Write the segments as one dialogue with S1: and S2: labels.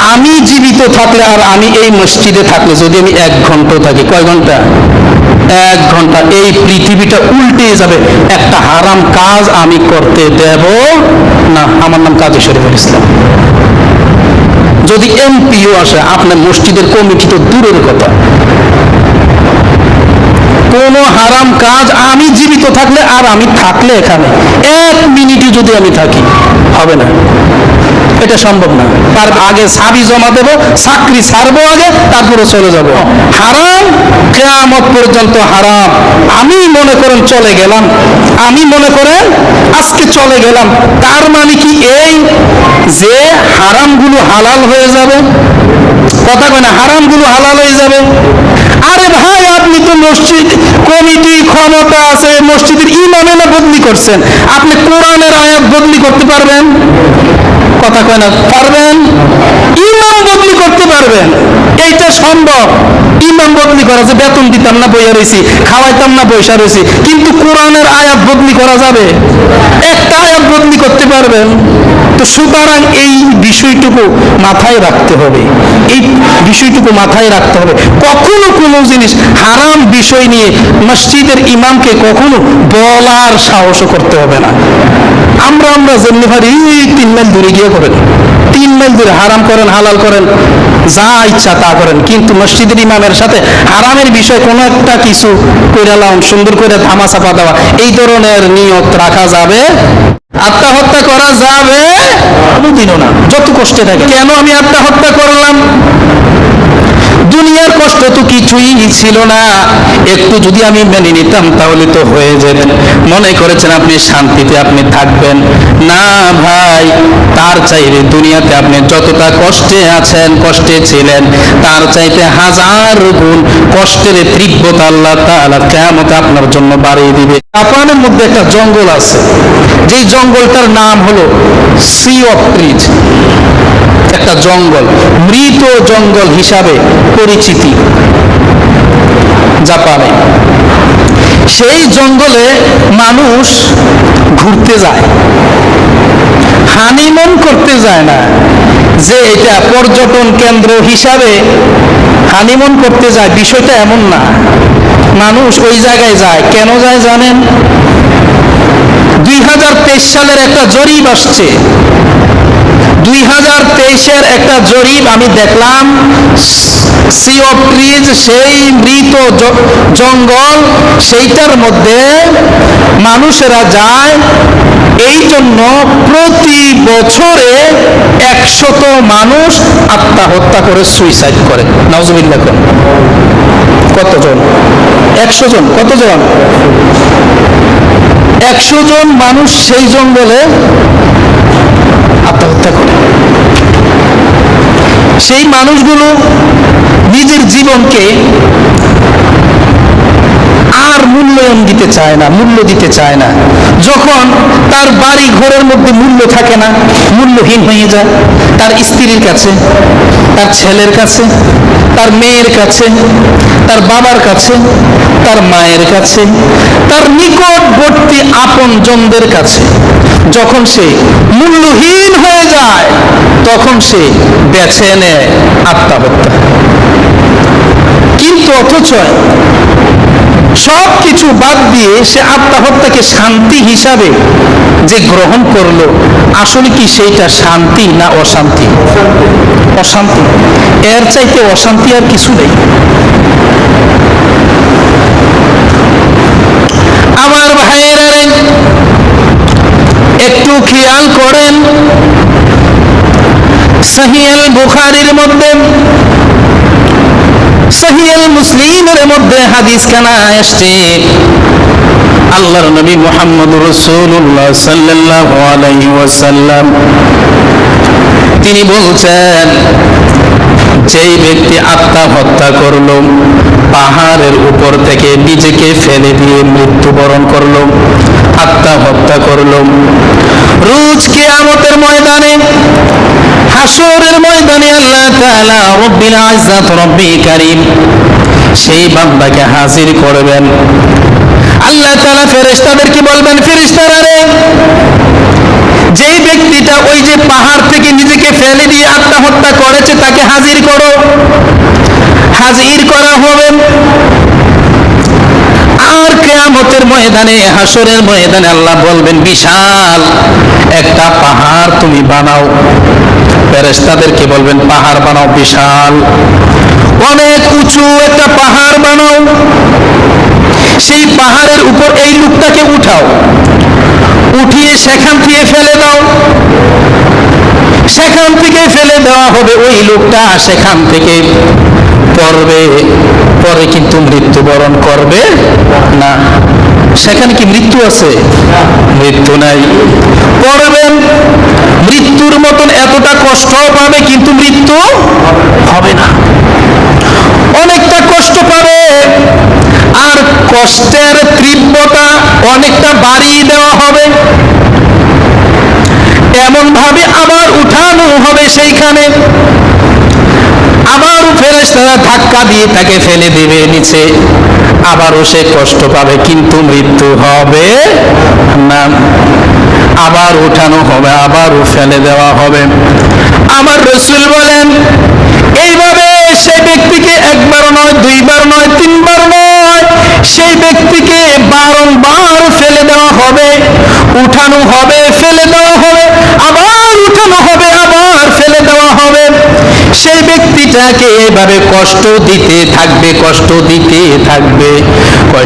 S1: আমি জীবিত থাকলে আর আমি এই মসজিদে থাকলে যদি আমি এক ঘণ্টা থাকি, কয় ঘণ্টা? এক ঘণ্টা। এই পৃথিবীটা উল্টে যাবে। একটা হারাম কাজ আমি করতে দেব না। আমার নাম কাজী শরীফুল ইসলাম। যদি এমপিও আসে, আপনার মসজিদের কমিটি তো দূরের কথা। কোন হারাম কাজ আমি জীবিত থাকলে আর আমি থাকলে এখানে এক মিনিটে যদি আমি থাকি, হবে না। এটা সম্ভব না। তার আগে সাবি জমা দেব, চাকরি ছাড়বো আগে, তারপরে চলে যাব। হারাম, কেয়ামত পর্যন্ত হারাম। আমি মনে করেন চলে গেলাম। আমি মনে করেন আজকে চলে গেলাম। তার মানে কি এই যে হারামগুলো হালাল হয়ে যাবে? কথা কয় না, হারামগুলো হালাল হয়ে যাবে। আরে ভাই, আপনি তো মসজিদ কমিটি, ক্ষমতা আছে, মসজিদের ইমামে না বদলি করছেন। আপনি কোরআনের আয়াত বদলি করতে পারবেন? কথা কয় না, পারবেন? ইমাম বদলি করতে পারবেন। এইটা সম্ভব। ইমাম বদলি করা যে বেতন দিতাম না, বইয়া রয়েছি খাওয়াইতাম না পয়সা রয়েছি কিন্তু কোরআনের আয়াত বদলি করা যাবে? একটা আয়াত বদলি করতে পারবেন। তো সুতরাং এই বিষয়টুকু মাথায় রাখতে হবে। এই বিষয়টুকু মাথায় রাখতে হবে। কখনো কোনো জিনিস হারাম বিষয় নিয়ে মসজিদের ইমামকে কখনো বলার সাহসও করতে হবে না। আমরা আমরা যেমনি পারি তিন মাইল দূরে গিয়ে করেন। তিন মাইল দূরে হারাম করেন, হালাল করেন, যা ইচ্ছা তা করেন। কিন্তু মসজিদের ইমামের সাথে হারামের বিষয় কোনো একটা কিছু কইরালাম সুন্দর করে ধামা চাপা দেওয়া, এই ধরনের নিয়ত রাখা যাবে আত্মহত্যা করা যাবে? কোনোদিনও না। যত কষ্টে থাকে কেন আমি আত্মহত্যা করলাম? দুনিয়ার কষ্ট তো কিছুই ছিল না। একটু যদি আমি মেনে নিতাম তাহলে তো হয়ে যেতেন মনে করেছেন আপনি শান্তিতে আপনি থাকবেন। না ভাই, তার চাইতে দুনিয়াতে আপনি যতটা কষ্টে আছেন, কষ্টে ছিলেন, তার চাইতে হাজার গুণ কষ্টের তীব্রতা আল্লাহ তাআলা কেমতে আপনার জন্য বাড়িয়ে দিবে। জাপানের মধ্যে একটা জঙ্গল আছে। যেই জঙ্গলটার নাম হলো সি অফ ট্রিজ একটা জঙ্গল, মৃত জঙ্গল হিসাবে পরিচিতি জাপানে। সেই জঙ্গলে মানুষ ঘুরতে যায় হানিমন করতে যায় না, যে এটা পর্যটন কেন্দ্র হিসাবে হানিমন করতে যায়, বিষয়টা এমন না। মানুষ ওই জায়গায় যায়, কেন যায় জানেন? দুই হাজার তেইশ সালের একটা জরিপ আসছে। দুই হাজার তেইশের একটা জরিপ আমি দেখলাম। সি অফ সেই মৃত জঙ্গল, সেইটার মধ্যে মানুষেরা যায়। এই জন্য প্রতি বছরে একশত মানুষ আত্মহত্যা করে সুইসাইড করে। নজরুল্লাহ কতজন? একশো জন কতজন? একশো জন মানুষ সেই জঙ্গলে আত্মহত্যা করে। সেই মানুষগুলো নিজের জীবনকে আর মূল্যায়ন দিতে চায় না, মূল্য দিতে চায় না। যখন তার বাড়ি ঘরের মধ্যে মূল্য থাকে না, মূল্যহীন হয়ে যায়, তার স্ত্রীর কাছে তার ছেলের কাছে, তার মেয়ের কাছে, তার বাবার কাছে, তার মায়ের কাছে, তার নিকটবর্তী আপন জনদের কাছে। যখন সে মূল্যহীন হয়ে যায়, তখন সে বেছে নেয় আত্মহত্যা। কিন্তু অথচ সব কিছু বাদ দিয়ে সে আত্মহত্যাকে শান্তি হিসাবে যে গ্রহণ করল, আসলে কি সেইটা শান্তি না অশান্তি? অশান্তি। এর চাইতে অশান্তি আর কিছু নেই। আমার ভাইয়েরা একটু খেয়াল করেন। সহিয়াল বুখারির মধ্যে সহিয়াল মুসলিমের মধ্যে হাদিস খানা আসছে আল্লাহর নবী মুহাম্মদ রাসূলুল্লাহ সাল্লাল্লাহু আলাইহি তিনি বলছেন, যেই ব্যক্তি আত্মহত্যা করল, পাহাড়ের উপর থেকে নিজেকে ফেলে দিয়ে মৃত্যুবরণ করল, আত্মহত্যা করল, রোজ কিয়ামতের ময়দানে হাসরের ময়দানে আল্লাহ তাআলা রব্বিল ইজ্জাত, রব্বি কারীম, সেই বান্দাকে হাজির করবেন। আল্লাহ তাআলা ফেরেশতাদেরকে বলবেন, ফেরেশতারা রে, যেই ব্যক্তিটা ওই যে পাহাড় থেকে নিজেকে ফেলে দিয়ে আত্মহত্যা করেছে, তাকে হাজির করা। হবে। আর কেয়ামতের ময়দানে, হাসরের ময়দানে আল্লাহ বলবেন, বিশাল একটা পাহাড় তুমি বানাও। ফেরেশতাদেরকে বলবেন, পাহাড় বানাও, বিশাল। অনেক উঁচু একটা পাহাড় বানাও। সেই পাহাড়ের উপর এই লোকটাকে উঠাও। উঠিয়ে সেখান থেকে ফেলে দাও। সেখান থেকে ফেলে দেওয়া হবে ওই লোকটা। সেখান থেকে পড়বে। পরে কিন্তু মৃত্যুবরণ সেখানে কি মৃত্যু আছে? মৃত্যু নাই। পড়বেন মৃত্যুর মতন এতটা কষ্ট পাবে কিন্তু মৃত্যু হবে না। অনেকটা কষ্ট পাবে আর কষ্টের তীব্রতা অনেকটা বাড়িয়ে দেওয়া হবে। এমন ভাবে আবার উঠানো হবে সেইখানে। আবার ফেরেশতারা ধাক্কা দিয়ে তাকে ফেলে দেবে নিচে। আবারও সে কষ্ট পাবে, কিন্তু মৃত্যু হবে না। আবার উঠানো হবে আবারও ফেলে দেওয়া হবে। আমার রসুল বলেন, এইভাবে সেই ব্যক্তিকে একবার নয়, দুইবার নয়, তিনবার নয়, সেই ব্যক্তিকে বারংবার ফেলে দেওয়া হবে, উঠানো হবে, ফেলে দেওয়া হবে, আবার উঠানো হবে, আবার ফেলে দেওয়া হবে। সেই ব্যক্তিটাকে এভাবে কষ্ট দিতে থাকবে, কষ্ট দিতে থাকবে।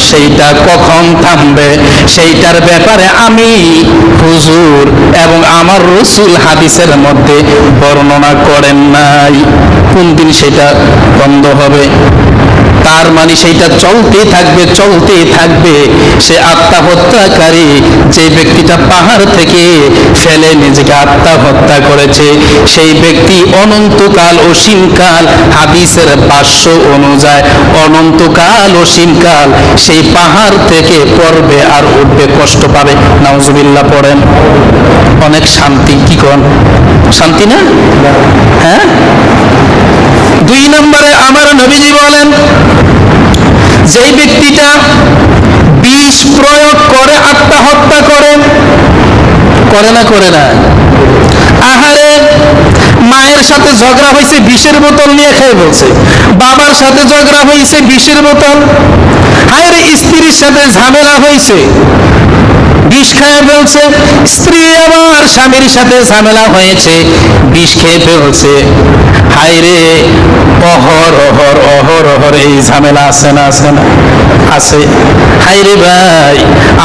S1: সেইটা কখন থামবে? সেইটার ব্যাপারে আমি হুজুর এবং আমার রসুল হাদিসের মধ্যে বর্ণনা করেন নাই। কোন দিন সেটা বন্ধ হবে? তার মানে সেইটা চলতে থাকবে চলতে থাকবে। সে আত্মহত্যাকারী, যে ব্যক্তিটা পাহাড় থেকে ফেলে নিজেকে আত্মহত্যা করেছে, সেই ব্যক্তি অনন্তকাল অসীমকাল হাদিসের ভাষ্য অনুযায়ী অনন্তকাল অসীমকাল সেই পাহাড় থেকে পড়বে আর উঠবে, কষ্ট পাবে। নাউজুবিল্লাহ পড়েন। অনেক শান্তি, কি কন? শান্তি না? হ্যাঁ? দুই নম্বরে আমার নবীজি বলেন, যেই ব্যক্তিটা বিষ প্রয়োগ করে আত্মহত্যা করে করে না করে না। আহারে মায়ের সাথে ঝগড়া হয়েছে, বিষের বোতল নিয়ে খেয়ে বলছে। বাবার সাথে ঝগড়া হয়েছে, বিষের বোতল। হায়রে, স্ত্রীর সাথে ঝামেলা হয়েছে। বিষ খেয়ে ফেলছে স্ত্রী আবার স্বামীর সাথে ঝামেলা হয়েছে, বিষ খেয়ে ফেলছে। হায় রে অহর অহর অহর অহর, এই ঝামেলা আছে না আছে না? আছে। হায় রে ভাই,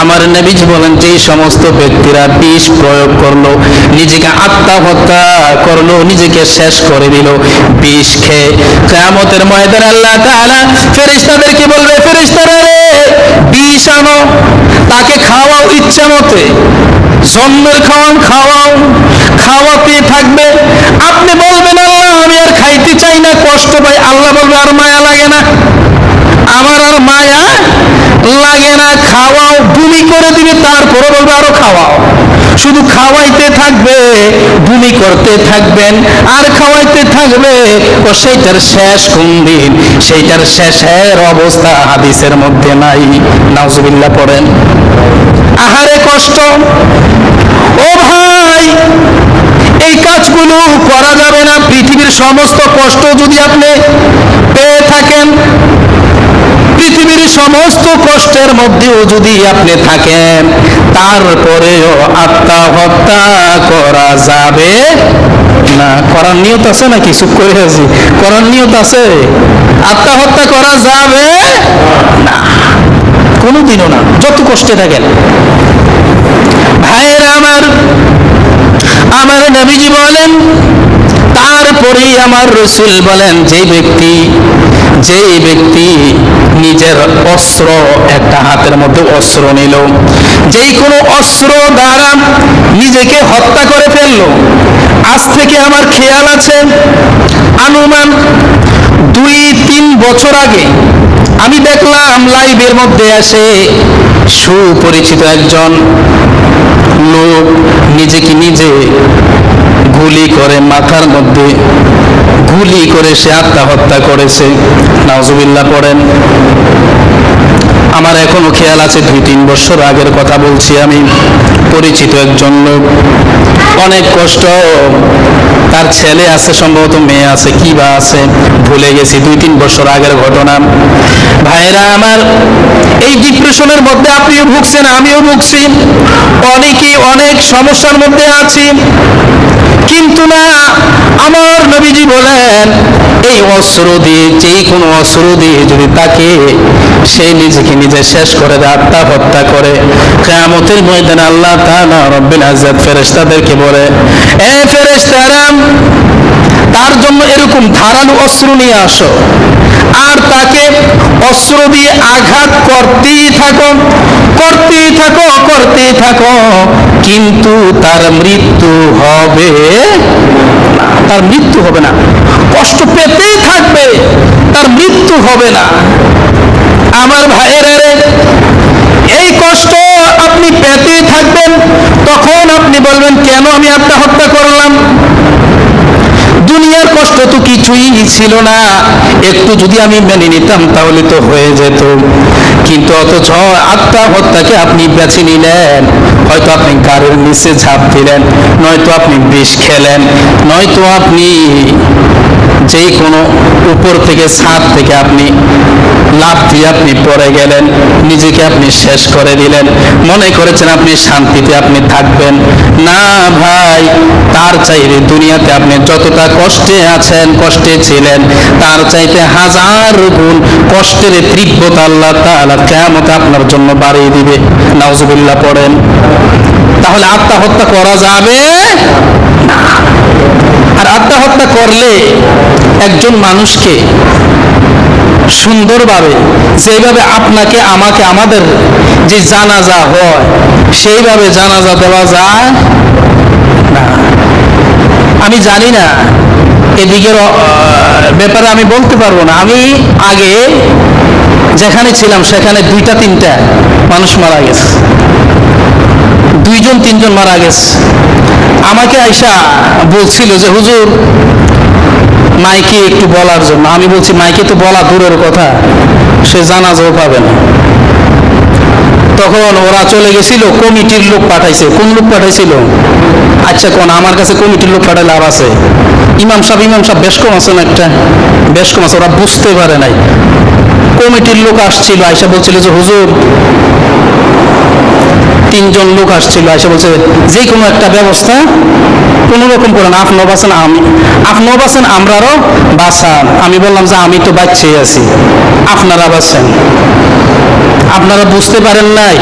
S1: আমার নবীজ বলেন যে সমস্ত ব্যক্তিরা বিষ প্রয়োগ করল, নিজেকে আত্মহত্যা করল নিজেকে শেষ করে দিল বিষ খেয়ে। কেয়ামতের ময়দান আল্লাহ তাআলা ফেরেশতাদেরকে বলবে? ফেরেশতারা রে, বিষ আনো, তাকে খাওয়াও ইচ্ছা মতে। জন্মের খাওয়ান খাওয়াও খাওয়াতে থাকবে। আপনি বলবেন, আল্লাহ, আমি আর খাইতে চাই না, কষ্ট পাই। আল্লাহ বলবে, আর মায়া লাগে না। আমার আর মায়া লাগে না। খাওয়াও করে দিবে তারপরে বলবে আরও খাওয়াও। শুধু খাওয়াইতে থাকবে ভূমি করতে থাকবেন, আর খাওয়াইতে থাকবে, ও সেইটার শেষ কোন দিন? সেইটার শেষের অবস্থা হাদিসের মধ্যে নাই। নাউজুবিল্লাহ, পড়েন। আহারে কষ্ট। ও ভাই, এই কাজগুলো করা যাবে না। পৃথিবীর সমস্ত কষ্ট যদি আপনি পেয়ে থাকেন পৃথিবীর সমস্ত কষ্টের মধ্যেও যদি আপনি থাকেন, তারপরেও আত্মহত্যা করা যাবে না। করার নিয়ত আছে নাকি? চুপ করে আছি। করার নিয়ত আছে? আত্মহত্যা করা যাবে না। কোনোদিনও না। যত কষ্টে থাকেন। ভাইয়েরা আমার আমার নবীজি বলেন, তারপরেই আমার রসুল বলেন, যে ব্যক্তি যে ব্যক্তি নিজের অস্ত্র একটা হাতের মধ্যে অস্ত্র নিল, যেই কোনো অস্ত্র দ্বারা নিজেকে হত্যা করে ফেলল, আজ থেকে আমার খেয়াল আছে, আনুমান দুই, তিন বছর আগে আমি দেখলাম লাইভের মধ্যে আসে সুপরিচিত একজন লোক নিজেকে নিজে গুলি করে মাথার মধ্যে গুলি করে সে আত্মহত্যা করেছে। নাজুবিল্লাহ পড়েন, আমার এখনও খেয়াল আছে দুই তিন বছর আগের কথা বলছি আমি। পরিচিত একজন লোক। অনেক কষ্ট, তার ছেলে আছে সম্ভবত, মেয়ে আছে, কি বা আছে, ভুলে গেছি, দুই তিন বছর আগের ঘটনা। ভাইরা আমার, এই ডিপ্রেশনের মধ্যে আপনিও ভুগছেন, আমিও ভুগছি। অনেকেই অনেক সমস্যার মধ্যে আছি। কিন্তু না, আমার নবীজি বলেন, এই অস্ত্র দিয়ে যে কোনো অস্ত্র দিয়ে যদি তাকে সে নিজেকে নিজে শেষ করে দেয়, আত্মহত্যা করে, কেয়ামতের ময়দানে আল্লাহ তাআলা রব্বিল আজ্জাত ফেরেশতাদেরকে বলে, এ ফেরেশতারা তার জন্য এরকম ধারালো অস্ত্র নিয়ে আসো। আর তাকে অস্ত্র দিয়ে আঘাত করতেই থাকো করতেই থাকো করতেই থাকো। কিন্তু তার মৃত্যু হবে। তার মৃত্যু হবে না। কষ্ট পেতেই থাকবে, তার মৃত্যু হবে না। আমার ভাইয়েরা এই কষ্ট আপনি পেতেই থাকবেন, তখন আপনি বলবেন, কেন আমি আত্মহত্যা করলাম? দুনিয়ার কষ্ট তো কিছুই ছিল না। একটু যদি আমি মেনে নিতাম, তাহলে তো হয়ে যেত। কিন্তু অথচ আত্মহত্যাকে আপনি বেছে নিলেন। হয়তো আপনি গাড়ির নিচে ঝাঁপ দিলেন, নয়তো আপনি বিষ খেলেন, নয়তো আপনি যে কোনো উপর থেকে ছাদ থেকে আপনি লাভ দিয়ে আপনি পড়ে গেলেন, নিজেকে আপনি শেষ করে দিলেন। মনে করেছেন আপনি শান্তিতে আপনি থাকবেন। না ভাই, তার চাইতে দুনিয়াতে আপনি যতটা কষ্টে আছেন, কষ্টে ছিলেন, তার চাইতে হাজার গুণ কষ্টের তীব্রতা আল্লাহ কেয়ামতে আপনার জন্য বাড়িয়ে দিবে। নাউজুবিল্লাহ পড়েন। তাহলে আত্মহত্যা করা যাবে? আর আত্মহত্যা করলে একজন মানুষকে সুন্দরভাবে, যেভাবে আপনাকে, আমাকে, আমাদের যে জানাজা হয়, সেইভাবে জানাজা দেওয়া যায়? না। আমি জানি না। এদিকের ব্যাপারে আমি বলতে পারব না। আমি আগে যেখানে ছিলাম, সেখানে দুইটা, তিনটা মানুষ মারা গেছে। দুইজন, তিনজন মারা গেছে। আমাকে আইসা বলছিল যে, হুজুর, মাইকে একটু বলার জন্য। আমি বলছি, মাইকে তো বলা দূরের কথা, সে জানাজাও পাবে না। তখন ওরা চলে গেছিল, কমিটির লোক পাঠাইছে। কোন লোক পাঠাইছিল? আচ্ছা কোন, আমার কাছে কমিটির লোক পাঠালে লাভ আছে। ইমাম সাহেব ইমাম সাহেব বেশ কম আছেন একটা? বেশ কম আছে, ওরা বুঝতে পারে নাই। কমিটির লোক আসছিল, আইসা বলছিল যে, হুজুর তিনজন লোক আসছিল, এসে বলছে যে কোনো একটা ব্যবস্থা, কোনো রকম করেন আপনিও বাঁচান আমি আপনিও বাঁচান আমরারও বাঁচান আমি বললাম যে আমি তো বাচ্চাই আছি, আপনারা বাঁচেন। আপনারা বুঝতে পারেন নাই,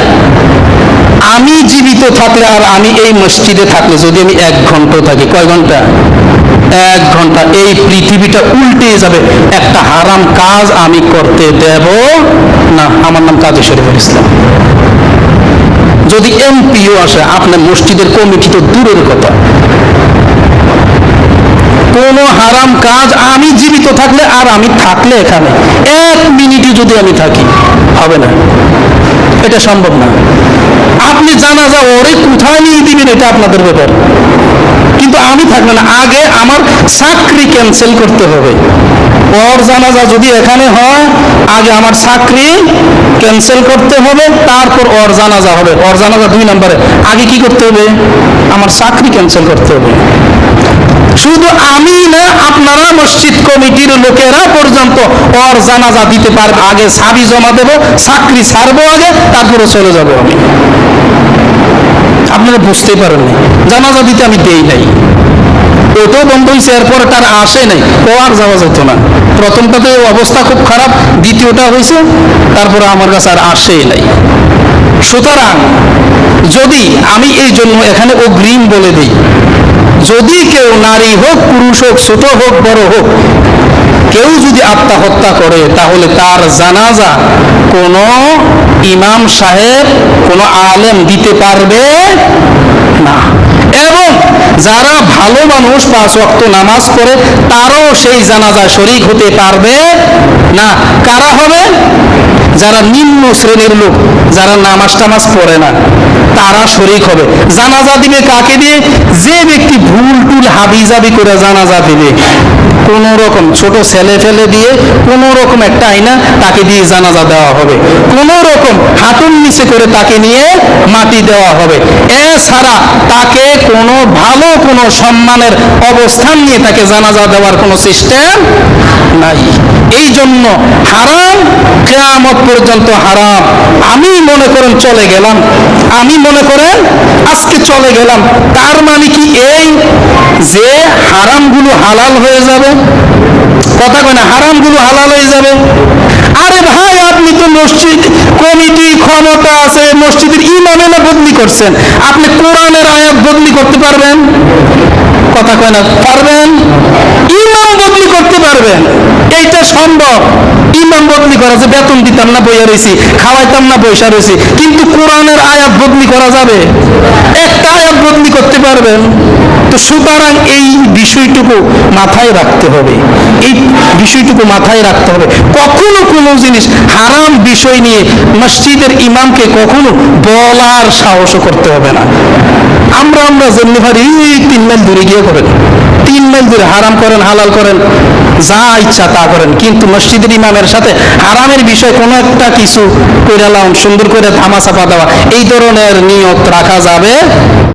S1: আমি জীবিত থাকলে আর আমি এই মসজিদে থাকলে যদি আমি এক ঘণ্টা থাকি, কয় ঘণ্টা? এক ঘণ্টা। এই পৃথিবীটা উল্টে যাবে। একটা হারাম কাজ আমি করতে দেব না। আমার নাম কাজী শরীফুল ইসলাম। যদি এমপিও আসে, আপনার মসজিদের কমিটি তো দূরের কথা। কোনো হারাম কাজ, আমি জীবিত থাকলে আর আমি থাকলে এখানে। এক মিনিটে যদি আমি থাকি, হবে না। এটা সম্ভব না। আপনি জানা যা ওরে কোথায় নিয়ে দিবেন, এটা আপনাদের ব্যাপার। কিন্তু আমি থাকলে না। আগে আমার চাকরি ক্যান্সেল করতে হবে। ওর জানাজা যদি এখানে হয়, আগে আমার চাকরি ক্যান্সেল করতে হবে, তারপর ওর জানাজা হবে। ওর জানাজা দুই নম্বরে। আগে কি করতে হবে? আমার চাকরি ক্যান্সেল করতে হবে। শুধু আমি না, আপনারা মসজিদ কমিটির লোকেরা পর্যন্ত ওর জানাজা দিতে পারবে আগে সাবি জমা দেবো, চাকরি ছাড়বো আগে তারপরে চলে যাব আমি। আপনারা বুঝতেই পারেননি জানাজা দিতে আমি দেই নাই। ওটাও বন্ধ হয়েছে এরপর তার আসে নাই। ও আর যাওয়া যেত না। প্রথমটাতে অবস্থা খুব খারাপ, দ্বিতীয়টা হয়েছে তারপরে আমার কাছে আর আসেই নাই। সুতরাং যদি আমি এই জন্য এখানে অগ্রিম বলে দিই, যদি কেউ নারী হোক, পুরুষ হোক, ছোট হোক, বড় হোক, কেউ যদি আত্মহত্যা করে, তাহলে তার জানাজা কোনো ইমাম সাহেব কোনো আলেম দিতে পারবে না। এবং যারা ভালো মানুষ পাঁচ ওয়াক্ত নামাজ পড়ে, তারও সেই জানাজা শরিক হতে পারবে না। কারা হবে? যারা নিম্ন শ্রেণির লোক, যারা নামাজ টামাজ পড়ে না, তারা শরিক হবে। জানাজা দিবে কাকে দিয়ে? যে ব্যক্তি ভুল টুল হাবিজাবি করে জানাজা দিবে। কোন রকম ছোট ছেলে ফেলে দিয়ে কোন রকম একটা আইনা তাকে দিয়ে জানাজা দেওয়া হবে। কোন রকম রকম হাঁটুর নিচে করে তাকে নিয়ে মাটি দেওয়া হবে। এছাড়া তাকে কোনো ভালো কোনো সম্মানের অবস্থান নিয়ে তাকে জানাজা দেওয়ার কোনো সিস্টেম নাই। এই জন্য হারাম, কেয়ামত পর্যন্ত হারাম। আমি মনে করেন চলে গেলাম। আমি মনে করেন আজকে চলে গেলাম। তার মানে কি এই যে হারামগুলো হালাল হয়ে যাবে? কথা কয় না, হারামগুলো হালাল হয়ে যাবে। আরে ভাই, আপনি তো মসজিদ কমিটি, ক্ষমতা আছে, মসজিদের ইমামেরা বদলি করছেন। আপনি কোরআনের আয়াত বদলি করতে পারবেন? কথা কয় না, পারবেন? ইমাম বদলি করতে পারবেন। এইটা সম্ভব। ইমাম বদলি করা যে বেতন দিতাম না, বইয়া রয়েছি খাওয়াইতাম না পয়সা রয়েছি কিন্তু কোরআনের আয়াত বদলি করা যাবে? একটা আয়াত বদলি করতে পারবেন? তো সুতরাং এই বিষয়টুকু মাথায় রাখতে হবে। এই বিষয়টুকু মাথায় রাখতে হবে। কখনো কোনো জিনিস হারাম বিষয় নিয়ে মসজিদের ইমামকে কখনো বলার সাহসও করতে হবে না। আমরা আমরা যেমনি পারি তিন মাইল দূরে গিয়ে করেন। তিন মাইল দূরে হারাম করেন, হালাল করেন, যা ইচ্ছা তা করেন। কিন্তু মসজিদের ইমামের সাথে হারামের বিষয় কোনো একটা কিছু করে সুন্দর করে ধামা চাপা দেওয়া, এই ধরনের নিয়ত রাখা যাবে